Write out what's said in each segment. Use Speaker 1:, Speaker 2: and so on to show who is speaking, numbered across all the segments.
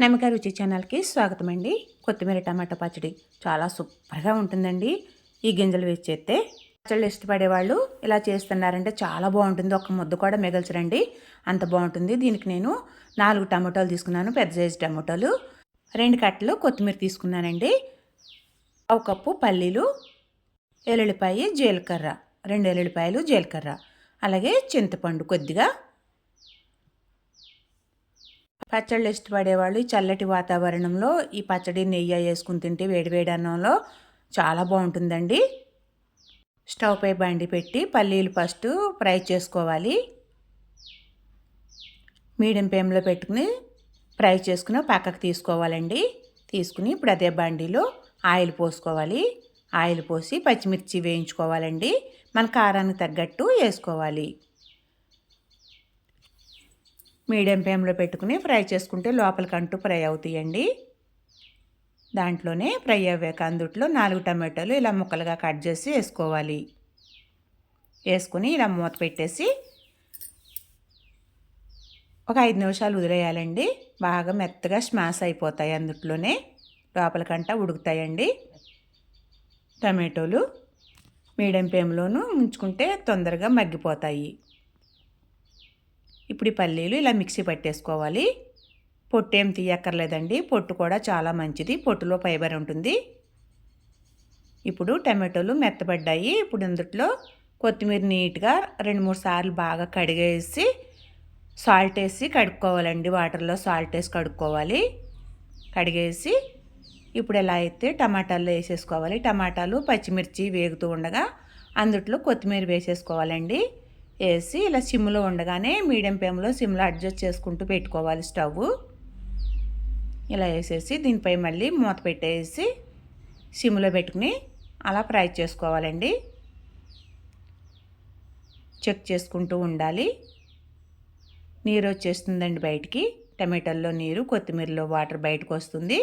Speaker 1: నమ్మక రుచి ఛానల్కి స్వాగతం అండి కొత్తిమీర టమాటా పచ్చడి చాలా సూపర్గా ఉంటుందండి. ఈ గింజలు వేసి చేస్తే పచ్చళ్ళు ఇష్టపడే వాళ్ళు ఇలా చేస్తున్నారంటే చాలా బాగుంటుంది. ఒక ముద్ద కూడా మిగల్చరండి. అంత బాగుంటుంది. దీనికి నేను నాలుగు టమాటోలు తీసుకున్నాను. పెద్ద సైజు టమాటోలు. రెండు కట్టలు కొత్తిమీర తీసుకున్నానండి. ఒక కప్పు పల్లీలు ఎల్లుల్లిపాయ జీలకర్ర. రెండు ఎల్లుల్లిపాయలు జీలకర్ర. అలాగే చింతపండు కొద్దిగా. పచ్చళ్ళు ఇష్టపడేవాళ్ళు ఈ చల్లటి వాతావరణంలో ఈ పచ్చడి నెయ్యి వేసుకుని తింటే వేడివేడి అన్నంలో చాలా బాగుంటుందండి. స్టవ్ పై బండి పెట్టి పల్లీలు ఫస్ట్ ఫ్రై చేసుకోవాలి. మీడియం ఫ్లేమ్లో పెట్టుకుని ఫ్రై చేసుకుని పక్కకు తీసుకోవాలండి. తీసుకుని ఇప్పుడు అదే బండిలో ఆయిల్ పోసుకోవాలి. ఆయిల్ పోసి పచ్చిమిర్చి వేయించుకోవాలండి. మన కారానికి తగ్గట్టు వేసుకోవాలి. మీడియం ఫ్లేమ్లో పెట్టుకుని ఫ్రై చేసుకుంటే లోపలికంటూ ఫ్రై అవుతాయండి. దాంట్లోనే ఫ్రై అయ్యాక అందుట్లో నాలుగు టమాటోలు ఇలా ముక్కలుగా కట్ చేసి వేసుకోవాలి. వేసుకుని ఇలా మూత పెట్టేసి ఒక ఐదు నిమిషాలు వదిలేయాలండి. బాగా మెత్తగా స్మాష్ అయిపోతాయి అందుట్లోనే. లోపలికంట ఉడుకుతాయండి. టమాటోలు మీడియం ఫ్లేమ్లోనూ ఉంచుకుంటే తొందరగా మగ్గిపోతాయి. ఇప్పుడు ఈ పల్లీలు ఇలా మిక్సీ పట్టేసుకోవాలి. పొట్టు ఏం తీయక్కర్లేదండి. పొట్టు కూడా చాలా మంచిది. పొట్టులో ఫైబర్ ఉంటుంది. ఇప్పుడు టమాటోలు మెత్తబడ్డాయి. ఇప్పుడు అందుట్లో కొత్తిమీర నీట్గా రెండు మూడు సార్లు బాగా కడిగేసి సాల్ట్ వేసి కడుక్కోవాలండి. వాటర్లో సాల్ట్ వేసి కడుక్కోవాలి. కడిగేసి ఇప్పుడు ఎలా అయితే టమాటాలు వేసేసుకోవాలి. టమాటాలు పచ్చిమిర్చి వేగుతూ ఉండగా అందుట్లో కొత్తిమీర వేసేసుకోవాలండి. వేసి ఇలా సిమ్లో ఉండగానే మీడియం ఫ్లేమ్లో సిమ్లో అడ్జస్ట్ చేసుకుంటూ పెట్టుకోవాలి స్టవ్. ఇలా వేసేసి దీనిపై మళ్ళీ మూత పెట్టేసి సిమ్లో పెట్టుకుని అలా ఫ్రై చేసుకోవాలండి. చెక్ చేసుకుంటూ ఉండాలి. నీరు వచ్చేస్తుందండి బయటికి. టమాటాల్లో నీరు కొత్తిమీరలో వాటర్ బయటకు వస్తుంది.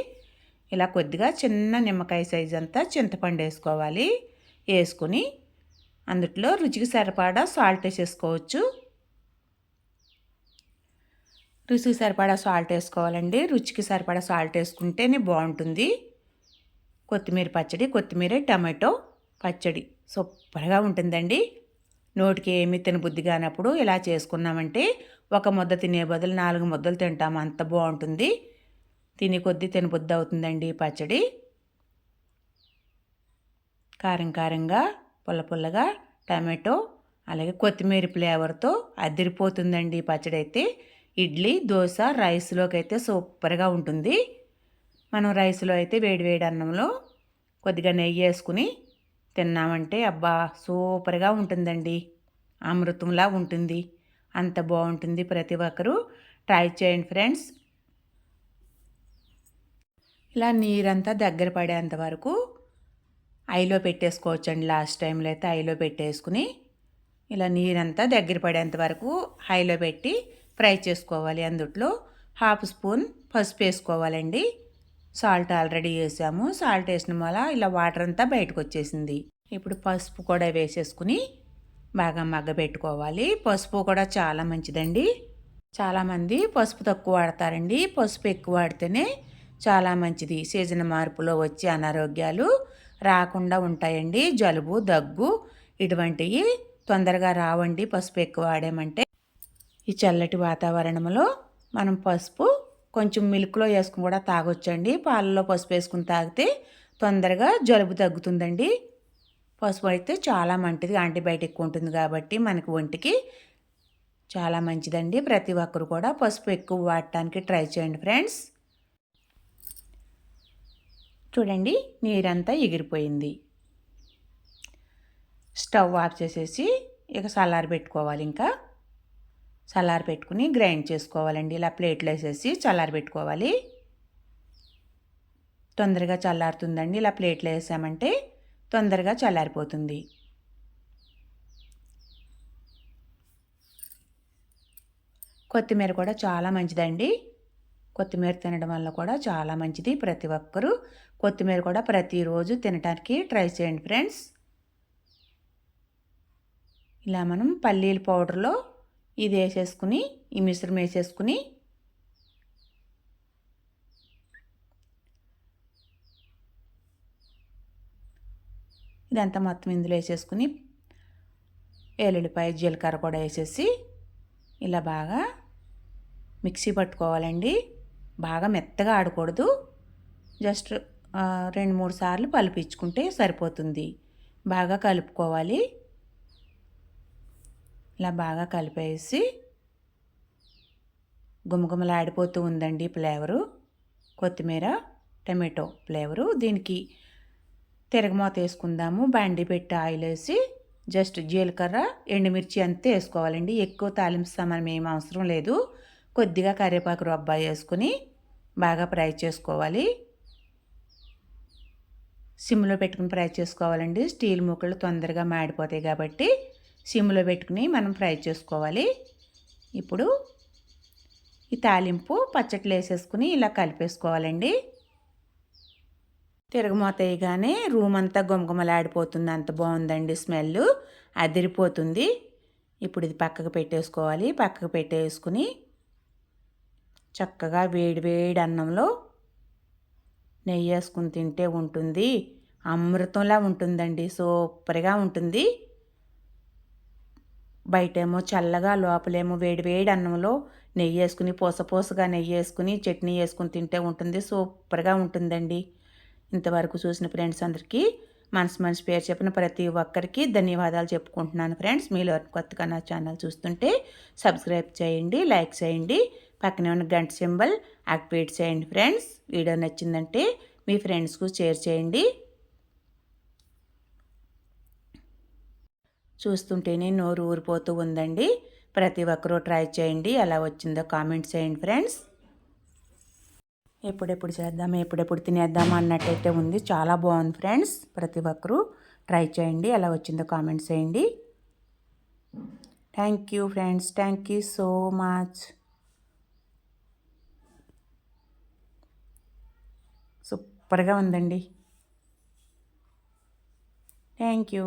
Speaker 1: ఇలా కొద్దిగా చిన్న నిమ్మకాయ సైజ్ అంతా చింతపండు వేసుకోవాలి. వేసుకుని అందుట్లో రుచికి సరిపడా సాల్ట్ వేసేసుకోవచ్చు. రుచికి సరిపడా సాల్ట్ వేసుకోవాలండి. రుచికి సరిపడా సాల్ట్ వేసుకుంటేనే బాగుంటుంది. కొత్తిమీర పచ్చడి కొత్తిమీర టమాటో పచ్చడి సూపర్గా ఉంటుందండి. నోటికి ఏమీ తినబుద్ధి కానప్పుడు ఇలా చేసుకున్నామంటే ఒక ముద్ద తినే బదులు నాలుగు ముద్దలు తింటాము అంత బాగుంటుంది. తిని కొద్దీ తినబుద్ధి అవుతుందండి పచ్చడి. కారం కారంగా పుల్ల పుల్లగా టమాటో అలాగే కొత్తిమీర ఫ్లేవర్తో అదిరిపోతుందండి పచ్చడి అయితే. ఇడ్లీ దోశ రైస్లోకి అయితే సూపర్గా ఉంటుంది. మనం రైస్లో అయితే వేడి వేడి అన్నంలో కొద్దిగా నెయ్యి వేసుకుని తిన్నామంటే అబ్బా సూపర్గా ఉంటుందండి. అమృతంలా ఉంటుంది. అంత బాగుంటుంది ప్రతి ఒక్కరూ. ట్రై చేయండి ఫ్రెండ్స్. ఇలా నీరంతా దగ్గర పడేంత వరకు ఐలో పెట్టేసుకోవచ్చండి లాస్ట్ టైంలో అయితే ఐలో పెట్టేసుకుని ఇలా నీరంతా దగ్గర పడేంత వరకు హైలో పెట్టి ఫ్రై చేసుకోవాలి అందుట్లో. హాఫ్ స్పూన్ పసుపు వేసుకోవాలండి. సాల్ట్ ఆల్రెడీ వేసాము. సాల్ట్ వేసిన వల్ల ఇలా వాటర్ అంతా బయటకు వచ్చేసింది. ఇప్పుడు పసుపు కూడా వేసేసుకుని బాగా మగ్గబెట్టుకోవాలి పసుపు కూడా చాలా మంచిదండి. చాలామంది పసుపు తక్కువ వాడతారండి. పసుపు ఎక్కువ వాడితేనే చాలా మంచిది. సీజన్ మార్పులో వచ్చే అనారోగ్యాలు రాకుండా ఉంటాయండి. జలుబు దగ్గు ఇటువంటివి తొందరగా రావండి. పసుపు ఎక్కువ వాడామంటే ఈ చల్లటి వాతావరణంలో మనం పసుపు కొంచెం మిల్క్లో వేసుకుని కూడా తాగొచ్చండి. పాలలో పసుపు వేసుకుని తాగితే తొందరగా జలుబు తగ్గుతుందండి. పసుపు అయితే చాలా మంచిది. యాంటీబయాటిక్ ఉంటుంది కాబట్టి మనకి ఒంటికి చాలా మంచిదండి. ప్రతి ఒక్కరు కూడా పసుపు ఎక్కువ వాడటానికి ట్రై చేయండి ఫ్రెండ్స్. చూడండి నీరంతా ఎగిరిపోయింది. స్టవ్ ఆఫ్ చేసేసి ఇక సలార్ పెట్టుకోవాలి ఇంకా. సలార్ పెట్టుకుని గ్రైండ్ చేసుకోవాలండి. ఇలా ప్లేట్లు వేసేసి చల్లార పెట్టుకోవాలి. తొందరగా చల్లారుతుందండి. ఇలా ప్లేట్లు వేసామంటే తొందరగా చల్లారిపోతుంది. కొత్తిమీర కూడా చాలా మంచిదండి. కొత్తిమీర తినడం వల్ల కూడా చాలా మంచిది ప్రతి ఒక్కరూ. కొత్తిమీర కూడా ప్రతిరోజు తినడానికి ట్రై చేయండి ఫ్రెండ్స్. ఇలా మనం పల్లీల పౌడర్లో ఇది వేసేసుకుని ఈ మిశ్రమం వేసేసుకుని ఇదంతా మొత్తం ఇందులో వేసేసుకుని ఎల్లుల్లిపాయ జీలకర్ర కూడా వేసేసి ఇలా బాగా మిక్సీ పట్టుకోవాలండి. బాగా మెత్తగా ఆడకూడదు. జస్ట్ రెండు మూడు సార్లు పలిపించుకుంటే సరిపోతుంది. బాగా కలుపుకోవాలి. ఇలా బాగా కలిపేసి గుమగుమలాడిపోతూ ఉందండి ఫ్లేవరు. కొత్తిమీర టమాటో ఫ్లేవరు. దీనికి తిరగమూత వేసుకుందాము. బండి పెట్టి ఆయిల్ వేసి జస్ట్ జీలకర్ర ఎండుమిర్చి అంతే వేసుకోవాలండి. ఎక్కువ తాలింపు సామానం ఏం అవసరం లేదు. కొద్దిగా కరివేపాకు రొబ్బ వేసుకుని బాగా ఫ్రై చేసుకోవాలి. సిమ్లో పెట్టుకుని ఫ్రై చేసుకోవాలండి. స్టీల్ ముక్కలు తొందరగా మాడిపోతాయి కాబట్టి సిమ్లో పెట్టుకుని మనం ఫ్రై చేసుకోవాలి. ఇప్పుడు ఈ తాలింపు పచ్చట్లు వేసేసుకుని ఇలా కలిపేసుకోవాలండి. తిరగమోతయ్యగానే రూమ్ అంతా గుమగుమలాడిపోతుంది. అంత బాగుందండి స్మెల్ అదిరిపోతుంది. ఇప్పుడు ఇది పక్కకు పెట్టేసుకోవాలి. పక్కకు పెట్టేసుకుని చక్కగా వేడివేడి అన్నంలో నెయ్యి వేసుకుని తింటే ఉంటుంది. అమృతంలా ఉంటుందండి. సూపర్గా ఉంటుంది. బయటేమో చల్లగా లోపలేమో వేడివేడి అన్నంలో నెయ్యి వేసుకుని పూస పూసగా నెయ్యి వేసుకుని చట్నీ వేసుకుని తింటే ఉంటుంది. సూపర్గా ఉంటుందండి. ఇంతవరకు చూసిన ఫ్రెండ్స్ అందరికీ మనసు మనసు పేరు చెప్పిన ప్రతి ఒక్కరికి ధన్యవాదాలు చెప్పుకుంటున్నాను ఫ్రెండ్స్. మీలో కొత్తగా నా ఛానల్ చూస్తుంటే సబ్స్క్రైబ్ చేయండి లైక్ చేయండి. పక్కనే ఉన్న గంట సింబల్ యాక్టివేట్ చేయండి ఫ్రెండ్స్. వీడియో నచ్చిందంటే మీ ఫ్రెండ్స్కు షేర్ చేయండి. చూస్తుంటేనే నోరు ఊరిపోతూ ఉందండి. ప్రతి ఒక్కరూ ట్రై చేయండి. ఎలా వచ్చిందో కామెంట్ చేయండి ఫ్రెండ్స్. ఎప్పుడెప్పుడు చేద్దాం ఎప్పుడెప్పుడు తినేద్దాం అన్నట్టయితే ఉంది. చాలా బాగుంది ఫ్రెండ్స్. ప్రతి ఒక్కరూ ట్రై చేయండి. ఎలా వచ్చిందో కామెంట్ చేయండి. Thank you friends. Thank you so much. సూపర్గా ఉందండి. Thank you.